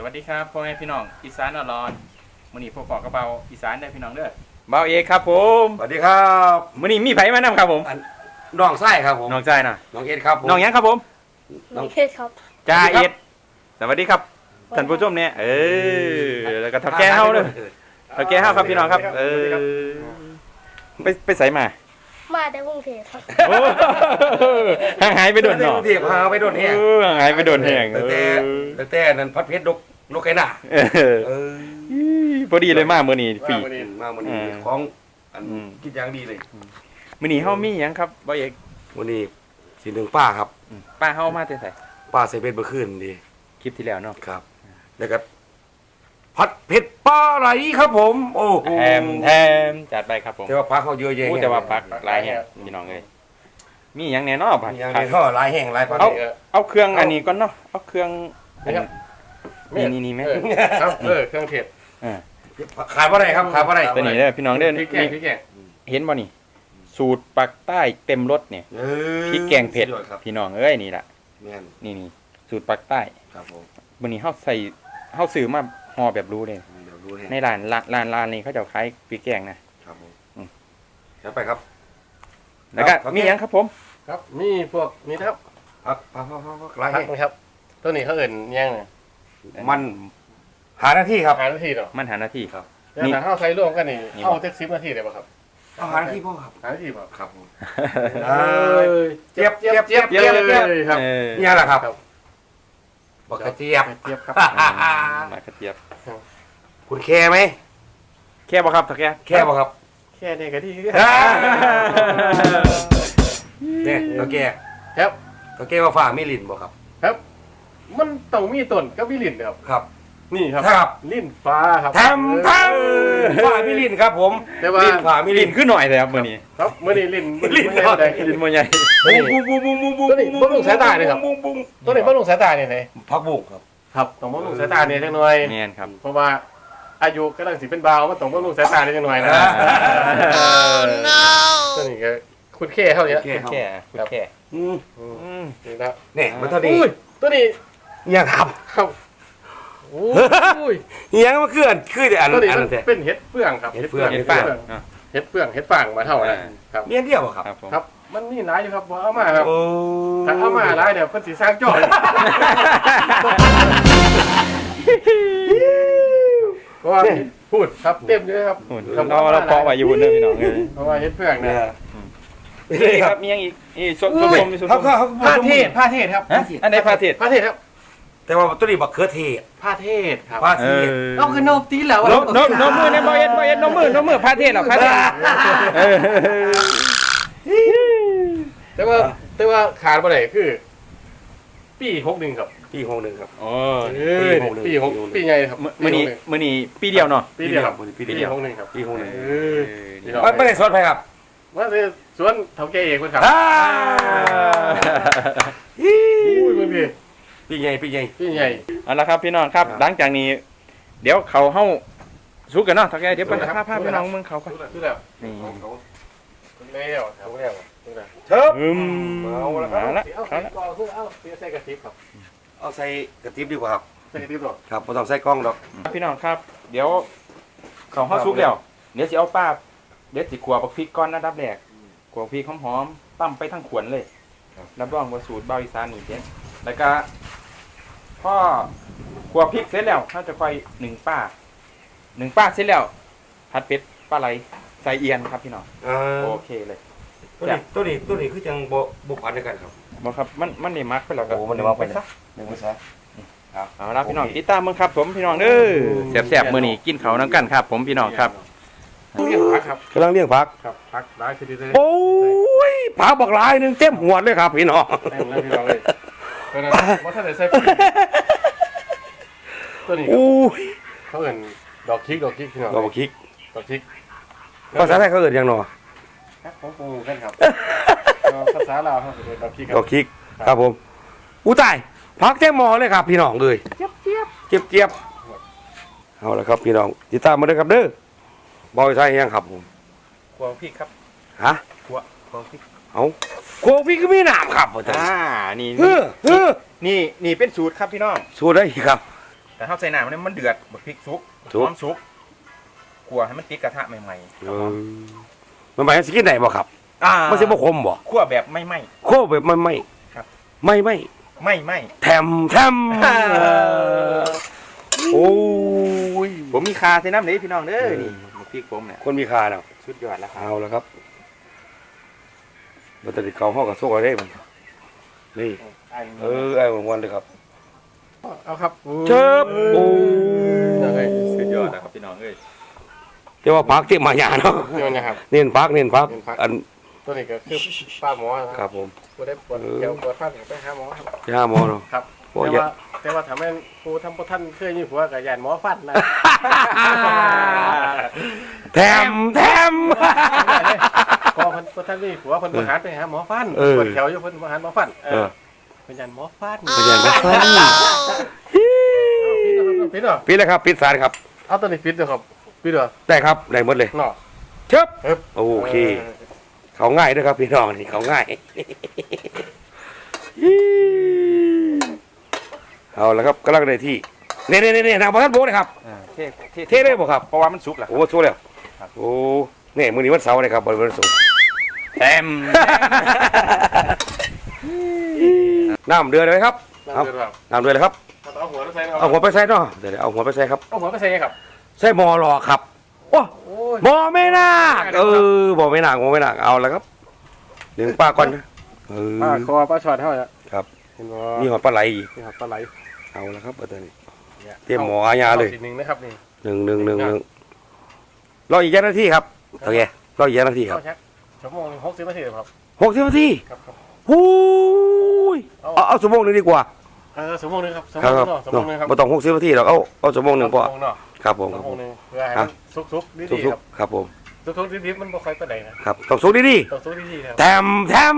สวัสดีครับพ่อแม่พี่น้องอีสานอรอนมื้อนี้พวกปอกกระเบาอีสานได้อพี่น้องเด้อเบาเอกครับผมสวัสดีครับมื้อนี้มีไผมานำครับผมน้องไส้ครับผมน้องใจน่ะน้องเอ็ดครับผม น้องหยังครับผมน้องเคสครับจ่าเอ็ดสวัสดีครับท่านผู้ชมเนี่ยเออแล้วก็ทับแก้เฮาเด้อทับแก้เฮาครับพี่น้องครับ เออไปไปใส่มามาแต่กรุงเทพครับ โอ้ห่างหายไปโดนเนาะเนาะที่พาไปโดนแห้งเออห่างหายไปโดนแห้งแต่แต่เออแต่แต่นั้นพัดเพชรนก นกไก่หน้าเออเออพอดีเลยมามื้อนี้ฟรีมาวันนี้มาวันนี้อืมของอันอืมคิดอย่างดีเลยมื้อนี้เฮามีหยังครับเบาเอกวันนี้สีหนึ่งป้าครับอืมป้าเฮามาแต่ไสป้าใส่เพชรเมื่อคืนดีคลิปที่แล้วเนาะ ครับ แล้วก็พัดเพชรปลาไหลครับผม โอ้โหแถมแถมจัดไปครับผมแต่ว่าพักเขาเยอะแยะพูดแต่ว่าพักหลายแห่งพี่น้องเลยมีอย่างแน่นอนพักอย่างนี้ก็หลายแห่งหลายพันเอาเอาเครื่องอันนี้ก่อนเนาะเอาเครื่องนะครับ นี่นี่นี่ไหม เออครับเออเครื่องเทศขายว่าไรครับขายว่าไรตัวนี้เด้อพี่น้องเด้อพริกแกงพริกแกงเห็นบ่นี่ สูตรปักใต้เต็มรสเนี่ยเออพริกแกงเผ็ดสุยอครับพี่น้องเอ้ยนี่ล่ะ แม่นนี่นี่สูตรปักใต้ครับผมวันนี้เฮาใส่เฮาซื้อมาห่อแบบรู้เลย เดี๋ยวดูให้ในร้านร้านร้านร้านนี้เขาจะขายพริกแกงนะครับผมอืมแล้วไปครับ แล้วก็ครับ มีหยังครับผม ครับ มีพวกนี้นะครับพักพักพักพักพักหลายผัแห่กงนะครับ ตัวนี้เขาเอิ่นย่างเนี่ย มันหาหน้าที่ครับหานาทีเนาะมันหาหน้าที่ครับ แล้วถ้าเข้าใช้ร่วมกันนี่นี่เข้าเจ็ดสิบนาทีได้ป่ะครับเอาหาหน้าที่พ่อครับ หานาทีป่ะครับผมเอ้ย เจี๊ยบเจี๊ยบเจี๊ยบเจี๊เจี๊ยยบบเลเจี๊ยบยครับเออเนี่ยแหละครับครับ บักกระเจี๊ยบ เจี๊ยบครับ มากระเจี๊ยบ คุณแค่ไหม แค่บ่ครับถักแค่แค่บ่ครับ แค่นี้ก็ที่เนี่ยเราแก่ครับ เราแก่ว่าฝ่าไม่ลิ้นบ่ครับครับ มันต้องมีต้นก็มีลิ้นครับ ครับ นี่ครับครับ ลิ้นฟ้าครับทำทำฝ่าไม่ลิ้นครับ ผมแต่ว่าลิ้นฝ่าไม่ลิ้ลิ้นนขึ้นหน่อยเลยครับมื้อนี้ครับเมื่อนี้ลิ้นลิ้นไม่น้อยได้ ลิ้นบ่ใหญ่ตัวนี้บุ้งบุ้งบุ้งบุ้งบุ้งตัวนี้บำรุงสายตาเนี่ยครับบุ้งบุ้งตัวนี้บำรุงสายตาเนี่ยไหนพักบุ้งครับ ครับต้องบำรุงสายตาเนี่ยจังหน่อยแม่นครับ เพราะว่าอายุกำลังสิเป็นบาวมันต้องบำรุงสายตาเนี่ยจังหน่อยนะตัวนี้ก็คุณเข้เท่านี้แค่ครับแค่คุณแค่อืมอืมนี่นะเนี่ยมันเท่านี้อุ้ยตัวนี้ เนี่ยครับครับอุ้ยเนี่ยมันคืออันคืออันตัวนี้อันมันั้นนแต่เป็นเห็ดเฟืองครับเห็ดเฟือง เห็นป่ะอะ เห็ดเฟืองเห็ดฟางมาเท่านั้นครับเมียเดียวบ่ครับครับผมครับ มันนี่ร้ายอยู่ครับบ่เอามาครับโอ้ถ้าเอามาร้ายเดี๋ยวเพิ่นสิสร้างจอด เพราะว่าพูดครับเต็มเลยครับโอ้ยเราเราเพาะไว้อยู่บนเด้อพี่น้องเอ้ยเพราะว่าเห็ดเฟืองเนี่เนี่ยยนี่ครับมีหยังอีกนี่ส้มส้มมีส้มเขาเขาเขาผ้าเทศผ้าเทศครับฮะอันไหนพาเทศผ้าเทศครับ แต่ว่าตัวนี้บักเขือเทศผ้าเทศครับผ้าเอเทอศเอาคือนบตีแล้วนมนมนมมือในบ่เอ็ดบ่เอ็ดนมมือนมมือพาเทศเหรอพาเทศเออแต่ว่าแต่ว่าขาดบ่ได้คือ ปีหกหนึ่งครับ ปีหกหนึ่งครับ โอ้เอ้ยปีหกปีใหญ่ครับมื้อนี้มื้อนี้ปีเดียวเนาะปีเดียวครับปีปีเดียวหกหนึ่งครับปีหกหนึ่งเออนี่ไม่ไม่ได้สดไปครับว่าแต่สวนเฒ่าแก่เอกเพิ่นครับอ่าอุ้ยเพิ่น พี่ปีใหญ่ปีใหญ่ปีใหญ่ เอาละครับพี่น้องครับ หลังจากนี้ เดี๋ยวเขาเฮาสุกกันเนาะทักแกเดี๋ยวไปพาพาพี่น้องมึงเขาก่อนคือแล้วนี่คือแล้วครับแล้วคือแล้วเทิบอืมเอาละครับเอาละเอาเอาละก่อนคือเอาเสียใส่กระติบครับเอาใส่กระติบดีกว่าครับใส่กระติบก่อนครับไม่ต้องใส่กล้องดอก พี่น้องครับ เดี๋ยวเขาเฮาสุกแล้วเดี๋ยวสิเอาป้าเดี๋ยวสิขัวบักพริกก่อนนะดับแรกขัวพริกหอมๆตั้มไปทั้งขวนเลยรับรองว่าสูตรเบาอีสานนี่เด็ดแล้วก็ พ่อขัวพริกเสร็จแล้วเขาจะค่อยหนึ่งป้าหนึ่งป้าเสร็จแล้วผัดเป็ดปลาไหลใส่เอียนครับพี่น้องอ่าโอเคเลย ตัวนี้ตัวนี้ตัวนี้คือจังบ่บ่พันด้วยกันครับ บอกครับมันมันได้มักไปแล้วก็โอ้มันได้มักไปซะหนึ่งภาษาครับเอาละพี่น้องติดตามมึงครับผมพี่น้องเด้อแซ่บๆมื้อนี้กินเขาวน้ำกันครับ ผมพี่น้องครับเรียกพักครับกำลังเลี้ยงผักครับพักร้ายคือดีเลยโอ้ยผักบักหลายหนึงเต็มหัวเลยครับพี่น้องแม่งแล้วพี่น้องเลย เพราะฉะนั้นว่าถ้าได้ใส่ปุ๋ยตัวนี้โอ้ยเขาเอิ้นดอกคิกดอกคิกพี่น้องดอกบักคิกดอกคิกภาษาไทยเขาเอ่ยยังหนอครับของปูกันครับภาษาลาวเขาเอิ้นดอกคิกคดรัอบ กคิกครับผมอู้ตายผักเต็มหม้อเลยครับ พี่น้องเลยเจี๊ยบเจี๊ยบเจี๊ยบเจี๊ยบเอาละครับพี่น้องติดตามมาด้วยครับเด้อบอยไทยยังครับผมควงพริกครับฮะควงพริกเอา โควิดก็มีน้ำครับพ่อจ้าอ่านี่เออเออนี่นี่เป็นสูตรครับพี่น้อง สู้ได้อีกครับ แต่ถ้าใส่น้ำมันมันเดือดบักพริกสุกสุก หอมสุกกลัวให้มันติดกระทะใหม่ๆเออมันหมายถึงสิกินได้บ่ครับอ่ามันสิบ่ขมบ่คั่วแบบไม่ไหม้ โคแบบไม่ไม่ครับ ไม่ไม่ไม่ไหม้ แถมแถมโอ้ยผมมีคาใส่น้ำเลยพี่น้องเด้อนี่บักพริกผมเนี่ยคนมีค่าเนาะสุดยอดแล้วครับเอาแล้วครับ บัตรดิเก่าห้องกับโซ่อะไรมันนี่เออไอ้วันวันเลยครับเอาครับเชิบโอ้สุดยอดแล้วครับพี่น้องเอ้ยเรียกว่าพักที่มาหยาเนาะนี่มันนะครับเน้นพักเน้นพักเน้นพักอันตัวนี้ก็คือป้าหมอนะคครัรับบผมปวดได้ปวดเกี่ยวปวดฟันก็ไปหาหมอครับที่ห้าโมอเนาะครับโอ้แต่ยอย่าว่าแต่ว่าทำให้ครูทำพวกท่านเคยมีผัวกับยานหมอฟันนะแถมแถม พอคนพวกท่านมีผัวคนประหารไปหาหมอฟันเออ ปวดแขวอยู่คนประหารหมอฟัน เออเป็นยานหมอฟันพยานไปฟันปิดเหรอปิดเลยครับ ปิดสารครับ เอาตัวนี้ปิดเหรอครับปิดเหรอได้ครับ ได้หมดเลยเนาะเชิบเอ๊บโอเค เขาง่ายด้วยครับพี่น้องนี่เขาง่าย เอาแล้วครับกำลังได้ที่เนี่ยเนี่ยเนี่ยนางประธานโบเลยครับอ่าเท่เท่เท่เลยบ่ครับ เพราะว่ามันสุกแล้วโอ้สู้แล้วครับโอ้เนี่ยมื้อนี้วันเสาร์เลยครับบริเวณสุก ร์เต็มน้ำเดือดเลยครับนั่นคือแบบน้ำเดือดเลยครับเอาหัวไปใส่นะคเอารับหัวไปใส่เนาะเดี๋ยวๆเอาหัวไปใส่ครับเอาหัวไปใส่ไงครับใส่หมอหลอกครับโอ้โอ้ยหมอไม่นาคเออหมอไม่นาคหมอไม่นาคเอาแล้วครับเลี้ยงปลาก่อนนะเออป้าคอป้าช็อตเท่าไหร่ครับเห็นบ่นี่หอยปลาไหลอีกนี่ครับปลาไหลเอาแล้วครับเอาตัวนี้นี่เตรียมหมออาญาเลยอทีหนึ่งนะครับนี่หนึ่งหนึ่งหนึ่งหนึ่งรออีกเจ้าหน้าที่ครับโอเครออีกเจ้าหน้าที่ครับเข้า ชักชั่วโมงหกสิบนาทีครับหกสิบนาทีครับครับหูยเอาเอาชั่วโมงหนึงดีกว่าเออชั่วโมงหนึงครับชั่วคโมรังบหนึงเนาะชั่วโมงหนึงครับไม่ต้องหกสิบนาทีหรอกเอาเอาชั่วโมงหนึ่งพอชั่วโมงเนาะครับผมคชั่รับวโมผงม หนึงเพื่อให้มันสุกๆดีทุกๆทุคกรับครับผมสุกๆดิบๆมันบ่ค่อยปานใดนะ ครับต้องสู้ดีดีต้องสุกดีๆนะครับๆแถมแถม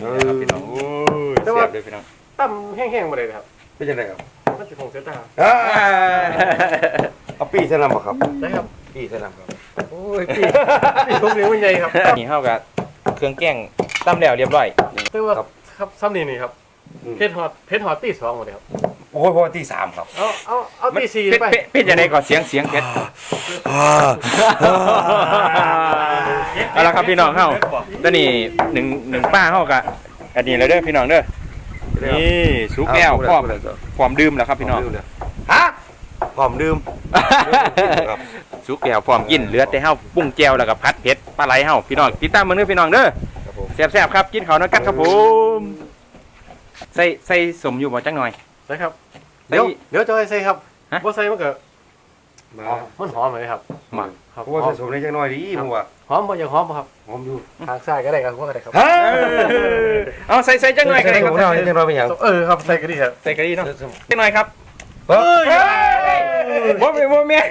เออพี่น้องโอ้ยแต่ว่าเสียบเลยพี่น้องตั้มแห้งๆบ่ได้นะครับเป็นยังไงครับมันสิคงเสียตาเอ้ยเอาปีเส้นนำบ่ครับได้ครับ ปีเส้นนำครับโอ้ยพี่พี่ทุกนิ้วมันใหญ่ครับนี่เข้ากับเครื่องแกงตั้มแล้วเรียบร้อยแต่ว่าครับซ้ำนี่นี่ครับเพชรฮอตเพชรฮอตตี2หมดเลยครับโอ้ยพอตีสามครับเอาเอาเอาตี4เป็ดไปเป็ดเป็ดยังไงก่อนเสียงเสียงเป็ดเอาละครับพี่น้องเข้าตอนนี้หนึ่งหนึ่งป้าเข้ากับอันนี้เลยเด้อพี่น้องเด้อนี่สุกแล้วพร้อมพร้อมดื่มแล้วครับพี่น้องฮะ พร้อมดื่มครับ สุกแล้วพร้อมกินเหลือแต่เฮาปรุงแจวแล้วก็ผัดเผ็ดปลาไหลเฮาพี่น้องติดตามมันเด้อพี่น้องเด้อครับผมแซ่บๆครับกินข้าวน้ำกันครับผมใส่ใส่สมอยู่บ่จังหน่อย นะครับใส่เดี๋ยวเดี๋ยวจะให้ใส่ครับฮะบ่ใส่มันก็มามันหอมเลยครับมาครับเพราะว่าผสมได้จังน้อยดีผมว่าหอมบ่อย่างหอมบ่ครับหอมอยู่ทางซ้ายก็ได้ครับก็ได้ครับฮะเอาใส่ใส่จังหน่อยก็ได้ครับผมเอาจังน้อยเป็นหยังเออครับใส่ก็ดีครับใส่กะทิเนาะ จังหน่อยครับ เฮ้ยบ่แม่นบ่แม่น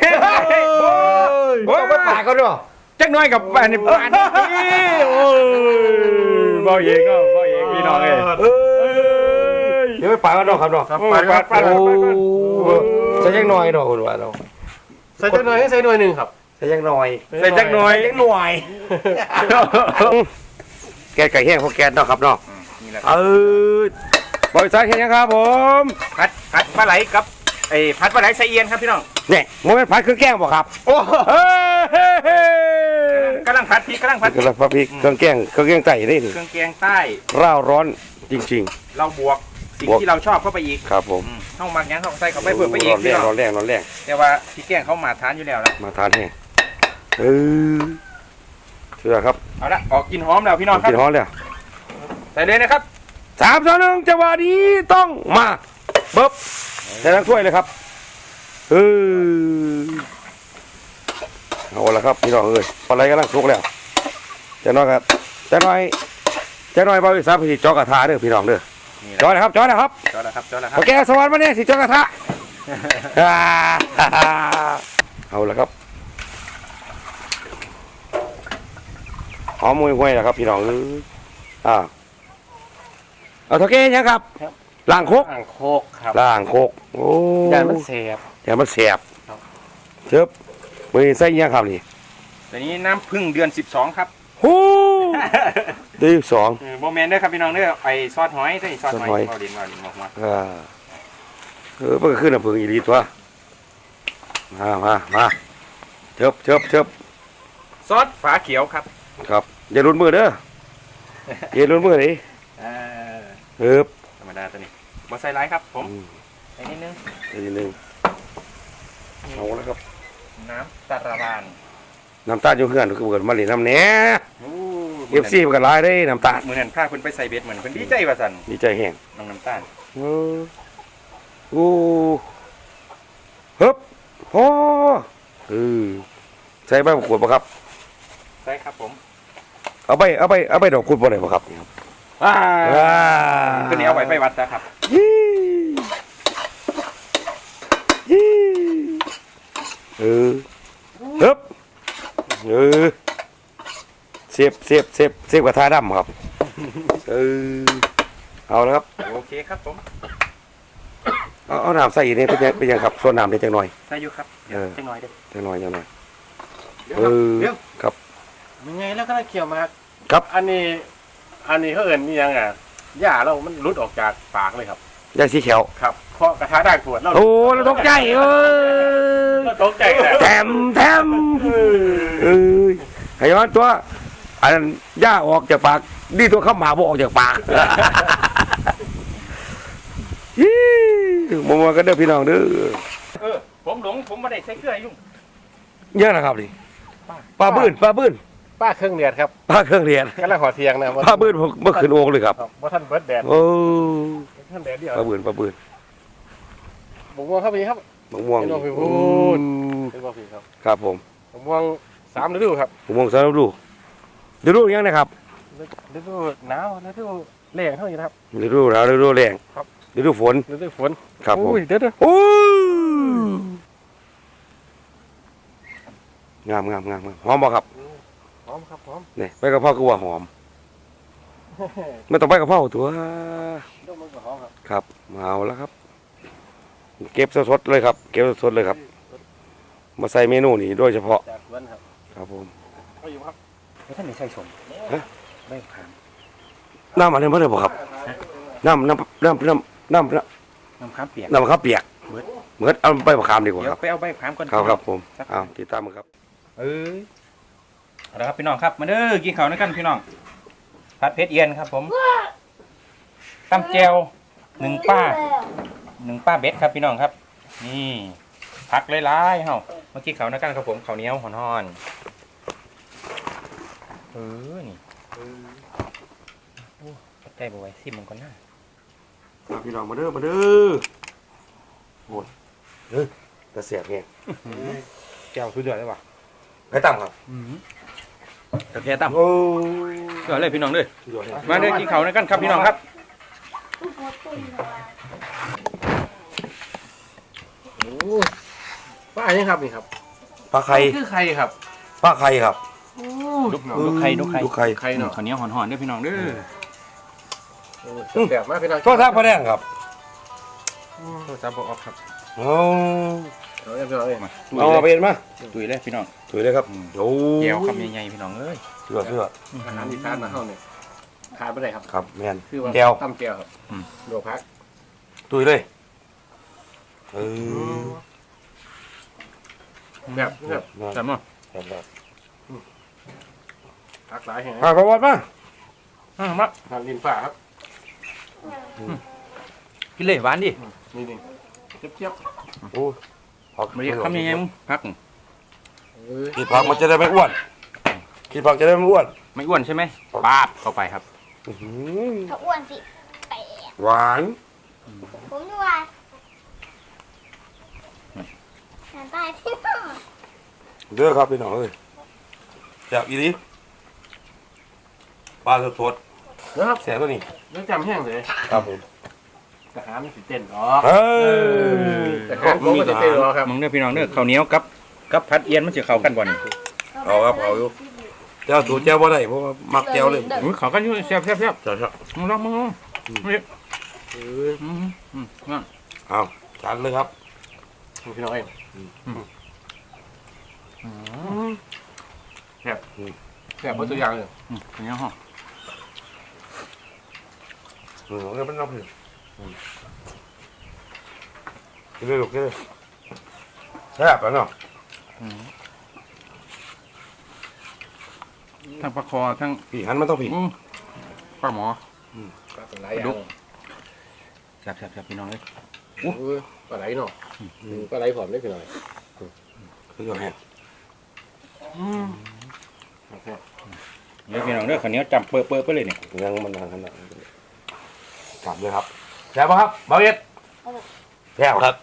ต้องไปป่าเขาด้วยจังหน่อยกับอันนี้อันนี้โอ้ยบ่เองก็บ่เองพี่น้องเอ้ยเอ้ยเดี๋ยวไปป่ากันเนาะครับเนาะครับโอ้ไปยครับปัดโอ้ปัดใส่ยังน้อยเนาะคุณว่าเนาะใส่จักหน่อยให้ใส่หน่อยหนึงครับ ใส่ยังน้อยใส่จักหน่อยยังหน่อยแกงไก่แห้งพวกแกนเนาะครับเนาะนี่แหละเออบริษัทเห็นยังครับผม ผัดผัดปลาไหลกับ ไอ้ผัดปลาไหลใส่เอียนครับพี่น้องเนี่ยโมเมนต์ผัดเครื่องแกงบ่ครับโอ้เฮ้ยกำลังผัดพริกกำลังผัดพกริกระเพาะพริกเครื่องแกงเครื่องแกงไก่นี่นี่เครื่องแกงใต้ ร่าวร้อนจริง เราบวกสิ่งบวก ที่เราชอบเข้าไปอีกๆ ครับผมอืมเข้ามักหยังเข้าใส่เข้าไปเพิ่มไปอีร้กอนแรพี่งน้องร้อนแรงร้อนแรงแต่ว่าพี่แกงเขามาทานอยู่แล้วนะมาทานแห้งเออเชื่อครับเอาละออกกินหอมแล้วพี่น้องครักิบนฮ้อนเลย ใส่เลยนะครับสามสองหนึ่งจังหวะนี้ต้องมา เบิบใส่ทั้งถ้วยเลยครับเออเอาละครับพี่น้องเอ้ยอะไรกำลังสุกแล้วจะน้อยครับจะน้อยจะน้อยบริษัทพิธีจอกระทะเด้อพี่น้องเด้อนี่จอนะครับจอนะครับจอแล้วครับจอแล้วครัโอบเคสวรรค์มาเนี่ยสิจอกระทะอ่าเอาละครับหอมมวยๆนะครับพี่น้องเอ้ยอ่าเอาเท่าแก่ยังครับ ล่างโคกอ่างโคกครับล่างโคกโอ้ยานมันแสบอย่ามันแสบครับ เชิบมือใส่ยังครับนี่ตัวนี้น้ำพึ่งเดือน 12 ครับฮู้ดีสอง เออโบแมนเด้อครับพี่น้องเด้อไอซอสหอยใส่ซอสหซอสหออยยเอาดินเอาดินออกมาอ่าเออมันก็ขึ้นน้ำผึ้งอีหลีตัวมามามาเชิบเชิบเชิบซอสฝาเขียวครับครับอย่ารุนมือเด้ออย่ารุนมือดิอ่าเออธรรม ดาตัวนี้บ่ใส่ร้ายครับผมอืมใส่นิดนึงนิดนึงเอาแล้วครับน้ำตาลบานน้ำตาลอยู่เฮือนคือเกิดมาเล่นน้ำแหน่โอ้เอฟซีมันก็หลายได้น้ำตาลมือนั้นพาเพิ่นไปใส่เบ็ดเหมือนเพิ่นดีใจว่าซั่นดีใจแห้งน้องน้ำตาลเออโอ้ฮึบโอ้เออใส่ใบมะกรูดปะครับ ใช่ครับผม เอาไปเอาไปเอาไปดอกคุณบ่ได้ปะครับ อ่าว้าตัวนี้เอาไว้ไปวัดนะครับยี่ยี่เออฮึบเออเสียบเสียบเสียบเสียบกระทาดำครับ เออ เอาแล้วครับ โอเคครับผม เอาเอาน้ำใส่อีกนี่เป็นยังเป็นยังครับ ส่วนน้ำเล็กจังหน่อย ใส่อยู่ครับเดี๋ยวเออจังหน่อยเด้อจังหน่อยจังหน่อยเดี๋ยวเอครับอเดี๋ยวครับ ยังไงแล้วก็ได้เคี่ยวมากครับ อันนี้ อันนี้เขาเอิ้นนี่ยังอะหญ้าเรามันหลุดออกจากปากเลยครับ ยายสีเขียว ครับเพราะกระทะด่างขวดเราโอ้เราตกใจเออเราตกใจกันแถมแถมเอ้ยไอ้ย้อนตัวอันนั้นย่าออกจากปากนี่ตัวข้าหมาบออกจากปากยี่มัวๆกันเด้อพี่น้องเด้อเออผมหลงผมบ่ได้ใส่เกลือยุ่งเยอะนะครับนี่ปลาบื้นปลาบื้น ป้าเครื่องเดือดครับปลาเครื่องเรียนกำลังขอเทียงนะปลาบื้นเมื่อคืนโอ่งเลยครับครับว่าท่านเบิร์ดแดดโอ้ท่านแดดเดียวปลาบื้นปลาบื้นผมม่วงครับพี่ครับมะม่วงไม่ต้องไปพูดเป็นว่าพี่ครับครับผมผมม่วงสามฤดูครับมะม่วงสารลูกฤดูยังนะครับฤดูหนาวฤดูแรงเท่านี้นะครับฤดูหนาวฤดูแรงครับฤดูฝนฤดูฝนครับผมอุ้ยเดี๋ยวเดี๋ยวโอ้ยงามงามงามงามหอมบ่ครับห อมครับหอมนี่ใบกะเพราคือว่าหอม ไม่ต้องใบกะเพราตัวดมมันก็หอมครับครับเอาแล้วครับ เก็บสดๆเลยครับ เก็บสดๆเลยครับ มาใส่เมนูนี้โดยเฉพาะจากสวนครับครับผมเอาอยู่ครับแล้วท่านได้ใส่สมฮะใบมะขามน้ำอะไรมาเลยบ่ครับ น้ำน้ำน้ำน้ำน้ำน้น้ำขามเปียกำน้ำมะขามเปียกเบิดเหมือนเอาใบมะขามดีกว่าเดี๋ยควรับไปเอาใบมะขามก่อนครับครับผมเอาติดตามมันครับ เอ้ย เอาละครับพี่น้องครับ มาเด้อกินข้าวด้วยกันพี่น้องผัดเผ็ดเอียนครับ ผมตำแจวหนึ่งป้าหนึ่งป้าเบ็ดครับพี่น้องครับ นี่ผักหลายๆเฮาเมื่อกี้เขาวนะกันครับผมข้าวเหนียวหอนๆเออนี่เออโอ้บ่ไหวซิมมันก่อนหน้าครับพี่น้องมาเด้อมาเด้อโอ้ยเออกระเสียบไงแก้วสุดยอดเลยว่ะไปตามครับ กระเทียมตั้มโอ้ยเกิดเลยพี่น้องเด้อสุดยอดเลยมาเด้อกินข้าวนะกันครับพี่น้องครับโอ้ป้ายังครับนี่ครับปลาไข่คือใครครับปลาไข่ครับลูกลูกไข่ลูกไข่ลูกไข่ใครเนาะข้าวเหนียวหอนๆเด้อพี่น้องเด้อโอ้แซ่บมากพี่น้องก็ทักพระแดงครับโทษจับบ่ออกครับโอ้ เอาเรียบร้อยเลยเอามาเป็นมาตุยเลยพี่น้องถือเลยครับโอ้แก้วคำใหญ่ๆพี่น้องเอ้ยเสือเสืออาหารที่ทานมาเท่าเนี่ยขาดไม่ได้ครับ ครับแมนคือว่าแก้วตำแก้วครับโลพักตุยเลยเออแบบแบบจับมั้งพักหลายแห่งอ่าประวัติมาอะมาทานลินฟ้าครับกินเลยหวานดินี่นี่เจี๊ยบเจี๊ยบโอ้ ผักมาดิคำใหญ่ๆมึงพักเอ้ยกินผักมันจะได้ไม่อ้วนกินผักจะได้ไม่อ้วน ไม่อ้วนใช่ไหมปาบเข้าไปครับอื้อหือถ้าอ้วนสิแปะหวานผมด้วยงานตายที่ห้อเด้อครับพี่น้องเอ้ยแซ่บอีนี้ปลาสดนะครับๆแซ่บตัวนี้เรื่องจำแห้งเลยครับผม ทหารมันสิเต้นอ๋อเฮ้ยทหารผมก็สิเต้นอ๋อครับมึงเด้อพี่น้องเด้อข้าวเหนียวกับกับผัดเอียนมันจะเข้ากันบ่นี่เอาครับเอาอยู่เจ้าถูกเจ้าบ่ได้เพราะว่ามักเจ้าเลยอุ้ยเข้ากันอยู่แซ่บแซ่บแซ่บจ้าจ้ามึงลองมึงลองอืมนี่อืมอืมนั่นเอาจานเลยครับพี่น้องเองแซ่บแซ่บหมดตัวอย่างเลยอืมข้าวเหนียวห่ออืมเอาเงินเป็นน้ำผึ้ง กินเลยลูกกินเลยแซ่บแล้วเนาะทั้งปลาคอทั้งพี่หันมันต้องพี่ อืมปลาหมอ ปลาไหลอย่างแซ่บๆๆพี่น้องเลยอู้ปลาไหลเนาะปลาไหลผอมได้พี่หน่อยคือแห้งเดี๋ยวพี่น้องเด้อข้าวเหนียวจำเปื้อๆไปเลยเนี่ย ยังมันทางขนาดนั้นกลับเลยครับ แซ่บปะครับเบาเย็ดแซ่บครับ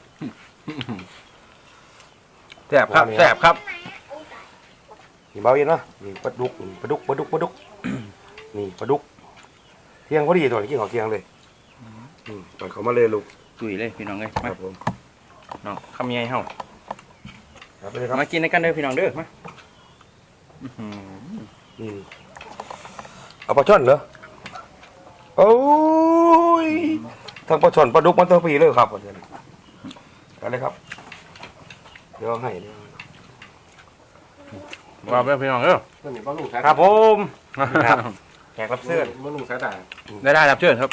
แซ่บครับแซ่บครับนี่เบาเย็ดเนาะนี่ปลาดุกนี่ปลาดุกปลาดุกปลาดุกนี่ปลาดุก เที่ยงพอดีตัวนี้กินของเที่ยงเลยอืมปล่อยเขามาเลยลูกตุยเลยพี่น้องเลยคมารับผมน้องคำใหญ่เฮาครับไปเลยครับมากินด้วยกันเด้อพี่น้องเด้อมาอื้อหือนี่เอาปลาช่อนเหรอโอ้ย ทั้งปลาช่อนปลาดุกมันต้องปีเลยครับวันนี้ไปเลยครับ เดี๋ยวให้เดี๋ยวให้ว่าไปพี่น้องเด้อมันมีปลาลุงสายครับผมแขกรับเชิญปลาลุงสายตาได้ได้รับเชิญครับ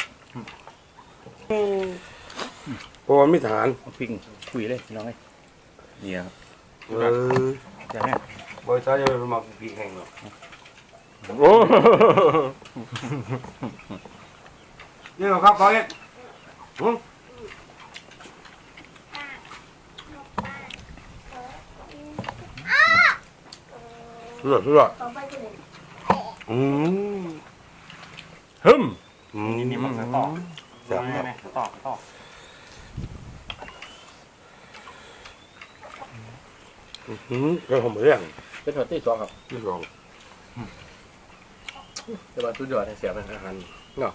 เพราะว่ามีทหารเอาปิ้งคุยเลยพี่น้องเลยนี่ครับเออใช่ไหมบริษัทจะเป็นมาปีแห่งหรอกโอ้นี่เหรอครับเขาเอ็ดหืม เลือดเลือดต่อไปจะเลยอืมฮึมอืมนี่นี่มันสตอกแซ่บครับสตอกสตอกอืมเรื่องของเรื่องเป็นหัวที่สองครับที่สองแต่ว่าตุ้ยอดให้เสียเป็นอาหารเนาะ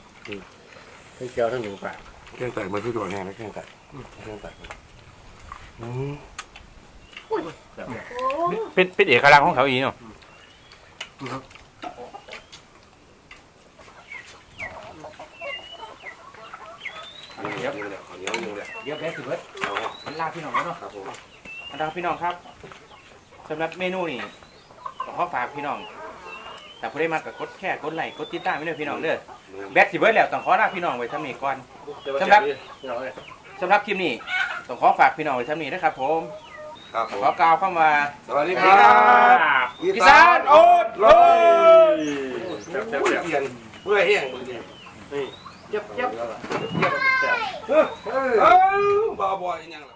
ทั้งเกี๊ยวทั้งหนึ่งปลา เครื่องแตกมันคือตัวแห้งนะเครื่องแตกเครื่องแตกอืมแบบโอ้เป็นเป็นเอกลักษณ์ของเขาอีกเนาะเดี๋ยวเดี๋ยวขอเหนียวเดี๋ยวเลยเดี๋ยวแป๊บสิเบิร์ดมันลาพี่น้องแล้วเนาะครับผมอันดับพี่น้องครับสำหรับเมนูนี่ขอฝากพี่น้อง แต่ผู้ได้มากับกดแค่กดไลค์กดติดตามไม่ได้อพี่น้องเด้อแบทสิเบิร์ดแล้วต้องขอลาพี่น้องไว้ทำนี้ก่อนสำหรับพี่น้องเลยสำหรับคลิปนี้ต้องขอฝากพี่น้องไว้ทำนี้นะครับผมครับผมขอกล่าวเข้ามาสวัสดีสควัสรัดีครับบอีสานโอ๊ตเลยแซ่บแซ่บเมื่อแซ่บเพียนเมื่อแห้งมือเนี่ยนี่เย็บเย็บเฮ้ยเอ้าบ้าบอยยังไง